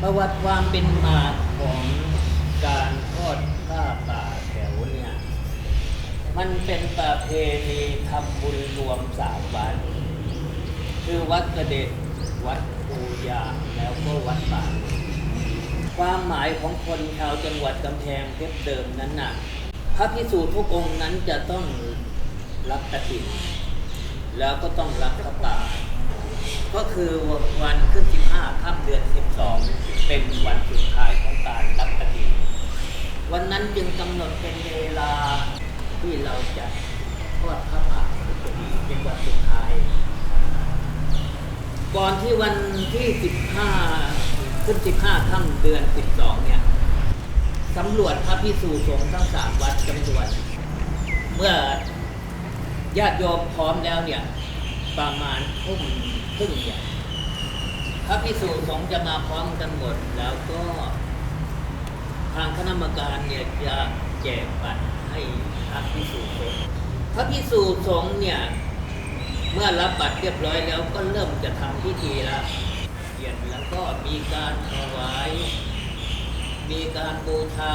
ประวัติความเป็นมาของการทอดผ้าป่าแถวเนี่ย มันเป็นประเพณีทำบุญรวมสามวัดคือวัดกระเด็ดวัดปูยาแล้วก็วัดป่า ความหมายของคนชาวจังหวัดกำแพงเพชรเดิมนั้นน่ะ พระพิสูจน์ทุกองค์นั้นจะต้องรับกฐินแล้วก็ต้องรับพระป่าก็คือวันขึ้น ค่ำเดือน 12 เป็นวันสุดท้ายของการรับกฐินวันนั้นจึงกำหนดเป็นเวลาที่เราจะทอดพระป่าเป็นวันสุดท้าย ก่อนที่วันที่ 15 ขึ้น 15ค่ำเดือน 12 เนี่ยสำรวจพระพิสูจน์สงฆ์ทั้งสามวัดจำนวน เมื่อญาติโยมพร้อมแล้วเนี่ย ประมาณทุ่มครึ่งเนี่ย พระพิสูจน์สงฆ์จะมาพร้อมกันหมด แล้วก็ทางคณะกรรมการเนี่ยจะแจกบัตรให้พระพิสูจน์สงฆ์พระพิสูจน์สงฆ์เนี่ยเมื่อรับบัตรเรียบร้อยแล้วก็เริ่มจะทำพิธีล้วเขียนแล้วก็มีการถวาย มีการบูชา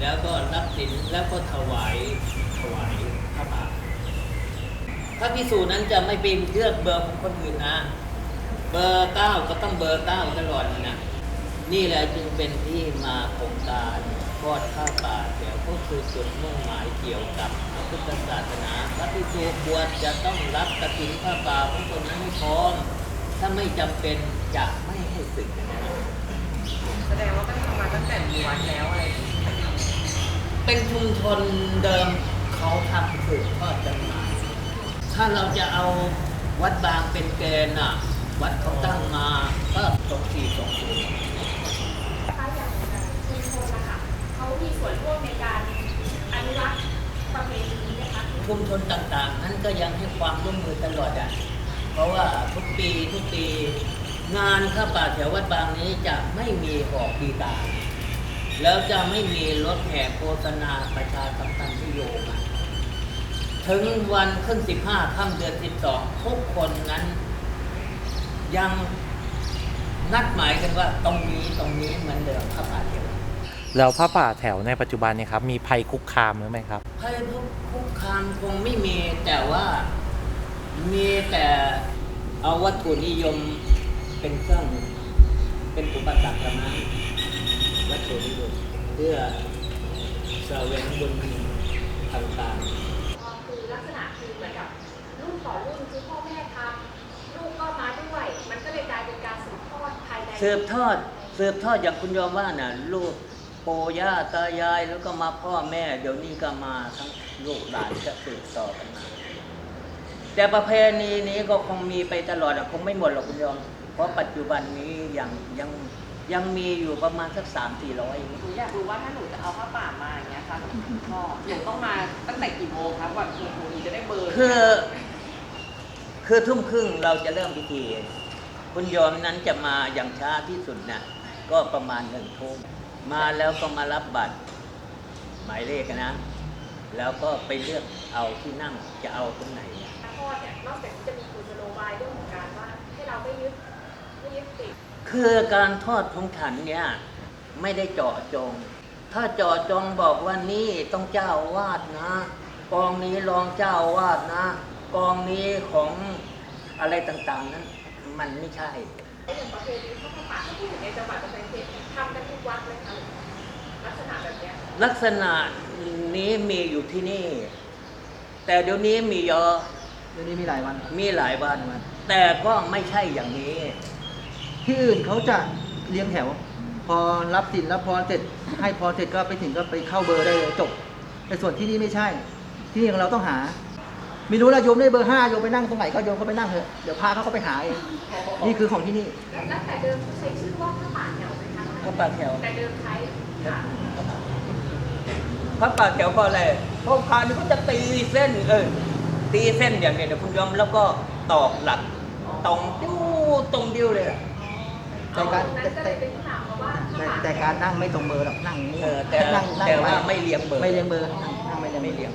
แล้วก็รับสินแล้วก็ถวายถวายพระบาทพระพิสูจน์นั้นจะไม่เป็นเลือกเบอร์ของคนอื่นนะ เบอร์เก้าก็ต้องเบอร์เก้าตลอดนะนี่แหละจึงเป็นที่มาของการทอดข้าวป่าเดี๋ยวก็คือจุดมุ่งหมายเกี่ยวกับพระพุทธศาสนาพระพิสูจน์บวชจะต้องรับกฐินข้าวป่าของคนนั้นให้พร้อมถ้าไม่จำเป็นจะไม่ให้สึกนะแสดงว่าก็ทำมาตั้งแต่มีวัดแล้วอะไรเป็นชุมชนเดิมเขาทำสืบทอดกันมาถ้าเราจะเอาวัดบางเป็นแกนน่ะ วัดเขาตั้งมาก็สองสี่สองศูนย์ถ้าอย่างชุมชนนะคะเขามีส่วนร่วมในการอนุรักษ์ประเพณีนี้นะคะชุมชนต่างๆ นั้นก็ยังให้ความร่วมมือตลอดอะเพราะว่าทุกปีทุกปีงานข้าป่าแถววัดบางนี้จะไม่มีหอกปีกาแล้วจะไม่มีรถแห่โฆษณาประชาสัมพันธ์ที่โยงถึงวันขึ้นสิบห้าค่ำเดือนสิบสองทุกคนนั้น ยังนัดหมายกันว่าตรงนี้ตรงนี้เหมือนเดิมข้าป่าแถวแล้วผ้าป่าแถวในปัจจุบันเนี่ยครับมีภัยคุกคามหรือไม่ครับภัยคุกคามคงไม่มีแต่ว่ามีแต่เอาวัตถุนิยมเป็นเครื่องเป็นอุปสรรคละมั้งวัตถุนิยมเพื่อแสวงบุญต่างคื สืบทอดสืบทอดอย่างคุณยอมว่าน่ะลูกปู่ย่าตายายแล้วก็มาพ่อแม่ เดี๋ยวนี้ก็มาทั้งลูกหลานก็สืบต่อกันมาแต่ประเพณีนี้ก็คงมีไปตลอดอะคงไม่หมดหรอกคุณยอม เพราะปัจจุบันนี้ยังยังยังมีอยู่ประมาณสักสามสี่ร้อยหนูอยากรู้ว่าถ้าหนูจะเอาผ้าป่ามาอย่างเงี้ยค่ะหลวงพ่อหนูต้องมาตั้งแต่กี่โมงครับก่อนคือหนูจะได้เบอร์คือ คือทุ่มครึ่งเราจะเริ่มพิธี คุณยอมนั้นจะมาอย่างช้าที่สุดน่ะก็ประมาณหนึ่งทุ่มมาแล้วก็มารับบัตร หมายเลขอะนะ แล้วก็ไปเลือกเอาที่นั่งจะเอาตรงไหนทอดเนี่ยนอกจากที่จะมีกุศโลบายเรื่องของการว่าให้เราไม่ยึดไม่ยึดติดคือการทอดของฉันเนี่ยไม่ได้เจาะจง ถ้าเจาะจงบอกว่านี่ต้องเจ้าอาวาดนะ กองนี้รองเจ้าอาวาดนะ กองนี้ของอะไรต่างๆนั้น มันไม่ใช่แล้วอย่างประเพณีทอดผ้าป่าที่อยู่ในจังหวัดกำแพงเพชรทำกันทุกวัดเลยค่ะลักษณะแบบเนี้ยลักษณะนี้มีอยู่ที่นี่ แต่เดี๋ยวนี้มีเยอะเดี๋ยวนี้มีหลายวัน มีหลายวัน แต่ก็ไม่ใช่อย่างนี้ ที่อื่นเขาจะเรียงแถว พอรับสินรับพรเสร็จ ให้พรเสร็จก็ไปถึงก็ไปเข้าเบอร์ได้เลยจบ แต่ส่วนที่นี่ไม่ใช่ ที่นี่ของเราต้องหา ไม่รู้ละโยมได้เบอร์ห้าโยมไปนั่งตรงไหนก็โยมก็ไปนั่งเถอะเดี๋ยวพาเขาก็ไปหาเองนี่คือของที่นี่แล้วแต่เดิมเขาใช้ชื่อว่าผ้าป่าแถวไหมคะพระป่าแถวแต่เดิมใช้ค่ะพระป่าแถวก็อะไรเพราะพานี่เขาจะตีเส้นเออตีเส้นอย่างเนี้ยเดี๋ยวคุณยอมแล้วก็ตอกหลักตรงดิ้วตรงดิ้วเลยอะแต่การตรงนั้นก็เลยเป็นที่มาเพราะว่าผ้าแต่ป่าแต่การนั่งไม่ตรงเบอร์หรอกนั่งอย่างนี้เออแต่นั่งนั่งแต่ว่าไม่เลี้ยงเบอร์ไม่เลี้ยงเบอร์นั่งนั่งไม่เลี้ยงไม่เลี้ยง